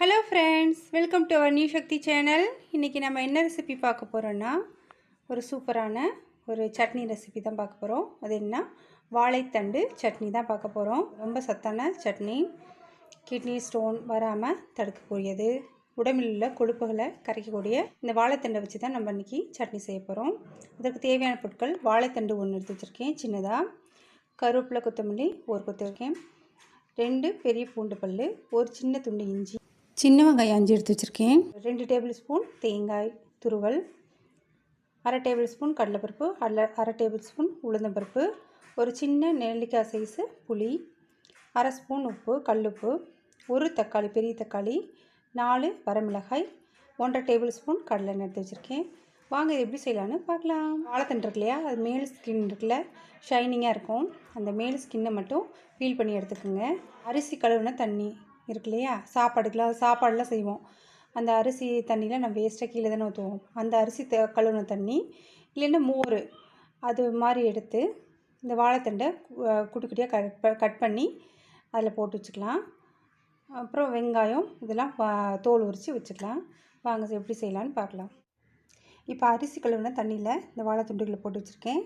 Hello friends welcome to our new Sakthi channel இன்றைக்கி நம்ம என்ன ரெசிபி பார்க்க போகிறோன்னா ஒரு சூப்பரான ஒரு சட்னி ரெசிபி தான் பார்க்க போகிறோம் அது என்ன? வாழைத்தண்டு சட்னி தான் பார்க்க போகிறோம் ரொம்ப சத்தான சட்னி. கிட்னி ஸ்டோன் வராமல் தடுக்கக்கூடியது. உடம்பில் உள்ள கொழுப்புகளை கரைக்கக்கூடிய இந்த வாழைத்தண்டை வச்சு தான் நம்ம இன்றைக்கி சட்னி செய்ய போகிறோம் அதற்கு தேவையான பொருட்கள் வாழைத்தண்டு ஒன்று எடுத்து வச்சுருக்கேன். சின்னதாக கருவேப்பிலை கொத்தமல்லி ஒரு கொத்து இருக்கேன் ரெண்டு பெரிய பூண்டு பல் ஒரு சின்ன துண்டு இஞ்சி சின்ன வெங்காயம் அஞ்சு எடுத்து வச்சுருக்கேன். ரெண்டு டேபிள் ஸ்பூன் தேங்காய் துருவல் அரை டேபிள் ஸ்பூன் கடலைப்பருப்பு அரை அரை டேபிள் ஸ்பூன் உளுந்தம்பருப்பு ஒரு சின்ன நெல்லிக்காய் சைஸு புளி அரை ஸ்பூன் உப்பு கல்லுப்பு ஒரு தக்காளி பெரிய தக்காளி நாலு வரமிளகாய் ஒன்றரை டேபிள் ஸ்பூன் கடலை எடுத்து வச்சுருக்கேன். வாங்க இது எப்படி செய்யலான்னு பார்க்கலாம். வாழைத்தண்டு இருக்கு இல்லையா? அது மேல் ஸ்கின் இருக்குல்ல ஷைனிங்காக இருக்கும். அந்த மேல் ஸ்கின்னை மட்டும் பீல் பண்ணி எடுத்துக்கோங்க. அரிசி கழுவுன தண்ணி இருக்கு இல்லையா? சாப்பாடுக்கெலாம் சாப்பாடெலாம் செய்வோம். அந்த அரிசி தண்ணியில் நம்ம வேஸ்ட்டாக கீழே தானே ஊற்றுவோம் அந்த அரிசி த கழுவுன தண்ணி இல்லைன்னா மோர் அது மாதிரி எடுத்து இந்த வாழைத்தண்டை குட்டி குட்டியாக கட் ப கட் பண்ணி அதில் போட்டு வச்சுக்கலாம். அப்புறம் வெங்காயம் இதெல்லாம் தோல் உரித்து வச்சுக்கலாம். வாங்க எப்படி செய்யலான்னு பார்க்கலாம். இப்போ அரிசி கழுவுன தண்ணியில் இந்த வாழை துண்டுகளை போட்டு வச்சுருக்கேன்.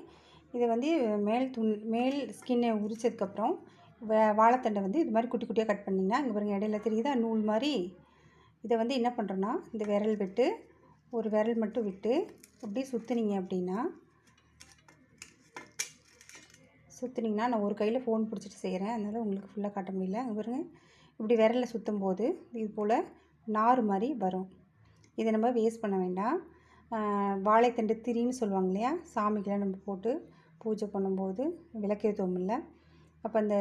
இதை வந்து மேல் துண் மேல் ஸ்கின்னை உரிச்சதுக்கப்புறம் வாழைத்தண்டை வந்து இது மாதிரி குட்டி குட்டியாக கட் பண்ணிங்கன்னா இங்கே பாருங்கள் இடையில தெரியுதா? நூல் மாதிரி. இதை வந்து என்ன பண்ணுறோன்னா இந்த விரல் விட்டு ஒரு விரல் மட்டும் விட்டு அப்படியே சுற்றுனீங்க அப்படின்னா சுற்றுனீங்கன்னா நான் ஒரு கையில் ஃபோன் பிடிச்சிட்டு செய்கிறேன் அதனால் உங்களுக்கு ஃபுல்லாக காட்ட முடியல. அங்கே பாருங்க இப்படி விரலில் சுற்றும் போது இது போல் நார் மாதிரி வரும். இதை நம்ம வேஸ்ட் பண்ண வேண்டாம். வாழைத்தண்டு திரின்னு சொல்லுவாங்க இல்லையா? சாமிக்கெலாம் நம்ம போட்டு பூஜை பண்ணும்போது விளக்கேற்றுவோம் இல்லை. அப்போ அந்த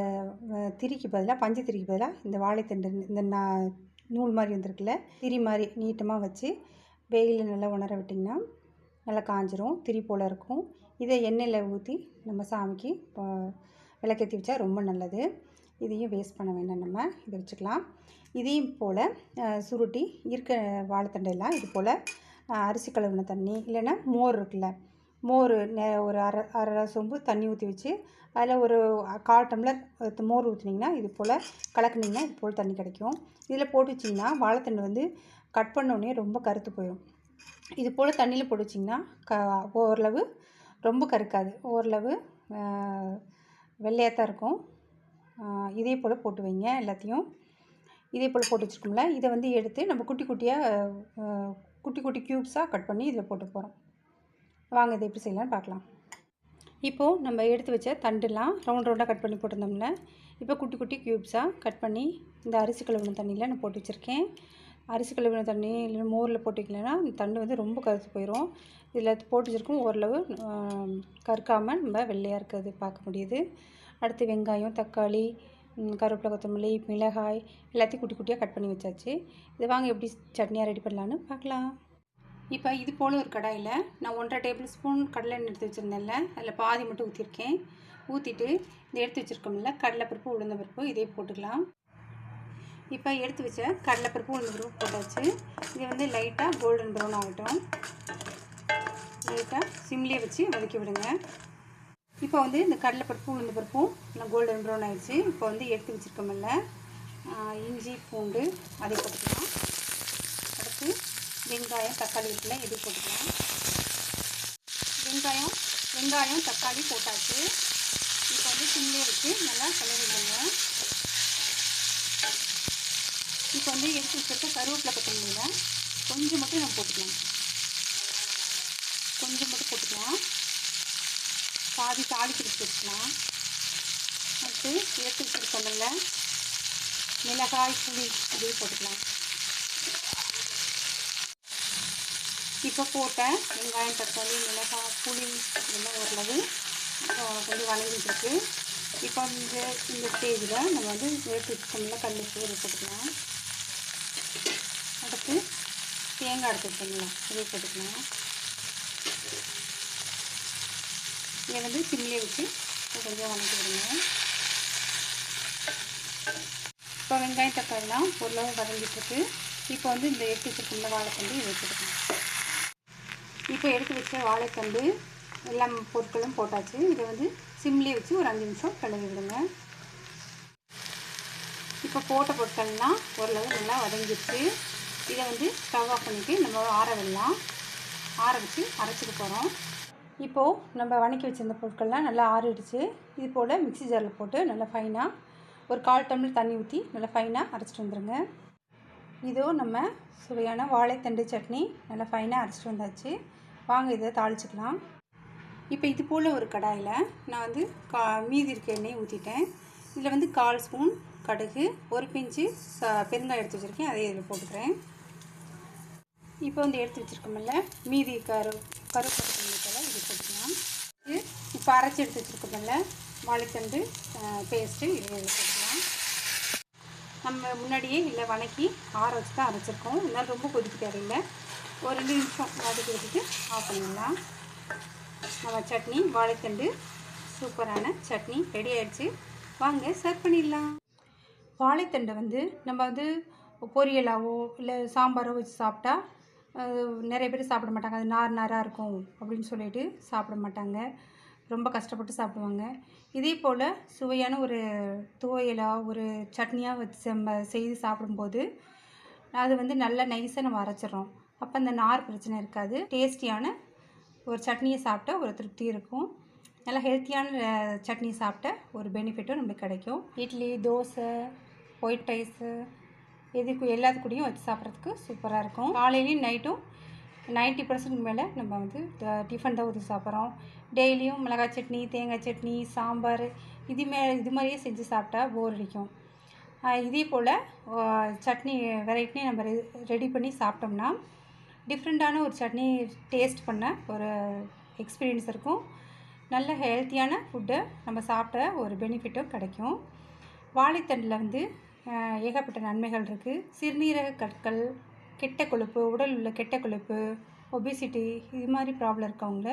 திரிக்கு பதிலாக பஞ்சு திரிக்கு பதிலாக இந்த வாழைத்தண்டு இந்த நா நூல் மாதிரி வந்திருக்குல்ல திரி மாதிரி நீட்டமாக வச்சு வெயிலில் நல்லா உணர விட்டிங்கன்னா நல்லா காஞ்சிரும் திரி போல் இருக்கும். இதை எண்ணெயில் ஊற்றி நம்ம சாமிக்கு ப- விளக்கேற்றி வச்சா ரொம்ப நல்லது. இதையும் வேஸ்ட் பண்ண வேண்டாம் நம்ம இதை வச்சுக்கலாம். இதையும் போல் சுருட்டி இருக்க வாழைத்தண்டெல்லாம் இது போல் அரிசி கழுவின தண்ணி இல்லைன்னா மோர் இருக்குல்ல மோர் நெ- ஒரு அரை அரை சொம்பு தண்ணி ஊற்றி வச்சு அதில் ஒரு கால் டம்ளர் மோர் ஊற்றினீங்கன்னா இது போல் கலக்குனீங்கன்னா இது போல் தண்ணி கிடைக்கும். இதில் போட்டு வச்சிங்கன்னா வாழைத்தண்டு வந்து கட் பண்ணோடனே ரொம்ப கருத்து போயிடும் இது போல் தண்ணியில் போட்டு வச்சிங்கன்னா க ஓரளவு ரொம்ப கருக்காது. ஓரளவு வெள்ளையாக தான் இருக்கும். இதே போல் போட்டு வைங்க எல்லாத்தையும். இதே போல் போட்டு வச்சுருக்கோம்ல இதை வந்து எடுத்து நம்ம குட்டி குட்டியாக குட்டி குட்டி க்யூப்ஸாக கட் பண்ணி இதில் போட்டு போகிறோம் வாங்க இதை எப்படி செய்யலாம்னு பார்க்கலாம். இப்போது நம்ம எடுத்து வச்ச தண்டுலாம் ரவுண்ட் ரவுண்டாக கட் பண்ணி போட்டிருந்தோம்ல இப்போ குட்டி குட்டி க்யூப்ஸாக கட் பண்ணி இந்த அரிசி கழுவின தண்ணியில் நான் போட்டு வச்சுருக்கேன். அரிசி கழுவின தண்ணி இல்லை மோரில் போட்டு அந்த தண்டு வந்து ரொம்ப கருத்து போயிடும் இதில் போட்டு வச்சுருக்கோம் ஓரளவு கற்காமல் கருக்காமல் நம்ம வெள்ளையாக இருக்கிறது பார்க்க முடியுது. அடுத்து வெங்காயம் தக்காளி கருவேப்பிலை கொத்தமல்லி மிளகாய் எல்லாத்தையும் குட்டி குட்டியாக கட் பண்ணி வச்சாச்சு. இது வாங்க எப்படி சட்னியாக ரெடி பண்ணலான்னு பார்க்கலாம். இப்போ இது போல் ஒரு கடாயில் நான் ஒன்றரை டேபிள் ஸ்பூன் கடலை எடுத்து வச்சுருந்தேன்ல. அதில் பாதி மட்டும் ஊற்றிருக்கேன். ஊற்றிட்டு இந்த எடுத்து வச்சுருக்கோம்ல கடலைப்பருப்பு உளுந்தம்பருப்பு இதே போட்டுக்கலாம். இப்போ எடுத்து வச்ச கடலைப்பருப்பு உளுந்தம்பருப்பு போட்டாச்சு. இது வந்து லைட்டாக கோல்டன் ப்ரௌன் ஆகட்டும். லைட்டாக சிம்லேயே வச்சு வதக்கி விடுங்க. இப்போ வந்து இந்த கடலைப்பருப்பு உளுந்த பருப்பும் நல்லா கோல்டன் ப்ரௌன் ஆகிடுச்சு இப்போ வந்து எடுத்து வச்சுருக்கோம்ல இஞ்சி பூண்டு அதை போட்டுக்கலாம். வெங்காயம் தக்காளி இருக்குல்ல இது போட்டுக்கலாம். வெங்காயம் வெங்காயம் தக்காளி போட்டாச்சு. இப்போ வந்து சிம்லே வச்சு நல்லா கிளறிடுங்க. இப்போ வந்து எடுத்து வச்சிருக்க கருவேப்பிலை கொத்தமல்லியில் கொஞ்சம் மட்டும் நம்ம போட்டுக்கலாம். கொஞ்சம் மட்டும் போட்டுக்கலாம். பாதி தாளி பிடிச்சி வச்சுக்கலாம். அடுத்து எடுத்து வச்சுருக்கோம்ல மிளகாய் புளி அதே போட்டுக்கலாம். இப்போ போட்டேன். வெங்காயம் தக்காளி மிளகாய் புளி எல்லாம் ஓரளவு கொஞ்சம் வளைஞ்சிருக்கு இப்போ இந்த இந்த ஸ்டேஜில் நம்ம வந்து எடுத்து வச்சுக்கோம்ல கல்லுப்பு இதை போட்டுக்கலாம். அடுத்து தேங்காய் எடுத்து வச்சுக்கலாம் இதே போட்டுக்கலாம். இதை வந்து சிம்லேயே வச்சு கொஞ்சம் வணக்கி விடுங்க. இப்போ வெங்காயம் தக்காளிலாம் ஓரளவு வதங்கிட்டுருக்கு. இப்போ வந்து இந்த எடுத்து வச்சிருக்கிற வாழைத்தண்டு இதை வச்சுருக்கோம் இப்போ எடுத்து வச்ச வாழைத்தண்டு எல்லா பொருட்களும் போட்டாச்சு. இதை வந்து சிம்லேயே வச்சு ஒரு அஞ்சு நிமிஷம் கிளறி விடுங்க. இப்போ போட்ட பொருட்கள்லாம் ஓரளவு நல்லா வதங்கிடுச்சு. இதை வந்து ஸ்டவ் ஆஃப் பண்ணிவிட்டு நம்ம ஆற விடலாம். ஆற வச்சு அரைச்சிட்டு போகிறோம் இப்போது நம்ம வணக்கி வச்சிருந்த பொருட்கள்லாம் நல்லா ஆறிடுச்சு. இது போல் மிக்ஸி ஜாரில் போட்டு நல்லா ஃபைனாக ஒரு கால் டம்ளர் தண்ணி ஊற்றி நல்லா ஃபைனாக அரைச்சிட்டு வந்துடுங்க இதோ நம்ம சுவையான வாழைத்தண்டு சட்னி நல்லா ஃபைனாக அரைச்சிட்டு வந்தாச்சு. வாங்க இதை தாளிச்சுக்கலாம். இப்போ இது போல் ஒரு கடாயில் நான் வந்து கா மீதி இருக்க எண்ணெய் ஊற்றிட்டேன் இதில் வந்து கால் ஸ்பூன் கடுகு ஒரு பிஞ்சு ச பெருங்காயம் எடுத்து வச்சுருக்கேன். அதே இதில் போட்டுக்கிறேன். இப்போ வந்து எடுத்து வச்சுருக்கோம்ல மீதி கரு கருப்பட்டில் இது போட்டுக்கலாம். இது இப்போ அரைச்சி எடுத்து வச்சுருக்கோம்ல வாழைத்தண்டு பேஸ்ட்டு இது இதில் நம்ம முன்னாடியே இல்லை வணக்கி ஆற வச்சு தான் அரைச்சிருக்கோம். இதனால் ரொம்ப கொதிக்க தேவையில்லை. ஒரு ரெண்டு நிமிஷம் வதக்கி வச்சுட்டு ஆஃப் பண்ணிடலாம். நம்ம சட்னி வாழைத்தண்டு சூப்பரான சட்னி ரெடி ஆயிடுச்சு. வாங்க சர்வ் பண்ணிடலாம். வாழைத்தண்டை வந்து நம்ம வந்து பொரியலாவோ இல்லை சாம்பாரோ வச்சு சாப்பிட்டா அது நிறைய பேர் சாப்பிட மாட்டாங்க. அது நார் நாராக இருக்கும் அப்படின்னு சொல்லிட்டு சாப்பிட மாட்டாங்க. ரொம்ப கஷ்டப்பட்டு சாப்பிடுவாங்க. இதே போல் சுவையான ஒரு துவையலாக ஒரு சட்னியாக வச்சு நம்ம செய்து சாப்பிடும்போது அது வந்து நல்லா நைஸாக நம்ம அரைச்சிடுறோம். அப்போ அந்த நார் பிரச்சனை இருக்காது. டேஸ்டியான ஒரு சட்னியை சாப்பிட்டா ஒரு திருப்தி இருக்கும். நல்லா ஹெல்த்தியான சட்னி சாப்பிட்ட ஒரு பெனிஃபிட்டும் நம்மளுக்கு கிடைக்கும். இட்லி தோசை ஒயிட் ரைஸு எதுக்கு எல்லாத்துக்கூடையும் வச்சு சாப்பிட்றதுக்கு சூப்பராக இருக்கும். காலையிலையும் நைட்டும் நைன்ட்டி பர்சன்ட் மேலே நம்ம வந்து டிஃபன் தான் ஊற்றி சாப்பிட்றோம். டெய்லியும் மிளகாய் சட்னி தேங்காய் சட்னி சாம்பார் இது மே இது மாதிரியே செஞ்சு சாப்பிட்டா போர் அடிக்கும். இதே போல் சட்னி வெரைட்டினே நம்ம ரெடி பண்ணி சாப்பிட்டோம்னா டிஃப்ரெண்ட்டான ஒரு சட்னி டேஸ்ட் பண்ண ஒரு எக்ஸ்பீரியன்ஸ் இருக்கும். நல்ல ஹெல்த்தியான ஃபுட்டை நம்ம சாப்பிட்ட ஒரு பெனிஃபிட்டும் கிடைக்கும். வாழைத்தண்டில் வந்து ஏகப்பட்ட நன்மைகள் இருக்குது சிறுநீரக கற்கள் கெட்ட கொழுப்பு உடல் உள்ள கெட்ட கொழுப்பு ஒபிசிட்டி இது மாதிரி ப்ராப்ளம் இருக்கவங்கள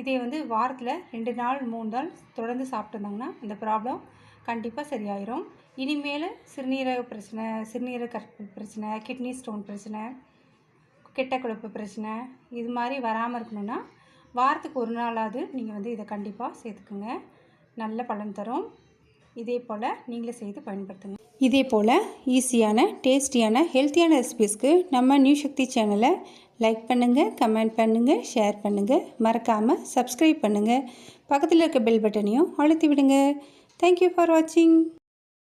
இதை வந்து வாரத்தில் ரெண்டு நாள் மூணு நாள் தொடர்ந்து சாப்பிட்ருந்தாங்கன்னா அந்த இந்த ப்ராப்ளம் கண்டிப்பாக சரியாயிரும். இனிமேல் சிறுநீரக பிரச்சனை சிறுநீரக கற்பு பிரச்சனை கிட்னி ஸ்டோன் பிரச்சனை கெட்ட கொழுப்பு பிரச்சனை இது மாதிரி வராமல் இருக்கணும்னா வாரத்துக்கு ஒரு நாளாவது நீங்கள் வந்து இதை கண்டிப்பாக சேர்த்துக்குங்க. நல்ல பலன் தரும். இதே போல் நீங்களே செய்து பயன்படுத்துங்க. இதே போல் ஈஸியான டேஸ்டியான ஹெல்த்தியான ரெசிபீஸ்க்கு நம்ம நியூ சக்தி சேனலை லைக் பண்ணுங்கள் கமெண்ட் பண்ணுங்கள் ஷேர் பண்ணுங்கள் மறக்காமல் சப்ஸ்கிரைப் பண்ணுங்கள் பக்கத்தில் இருக்க பெல் பட்டனையும் அழுத்தி விடுங்க. தேங்க்யூ ஃபார் வாட்சிங்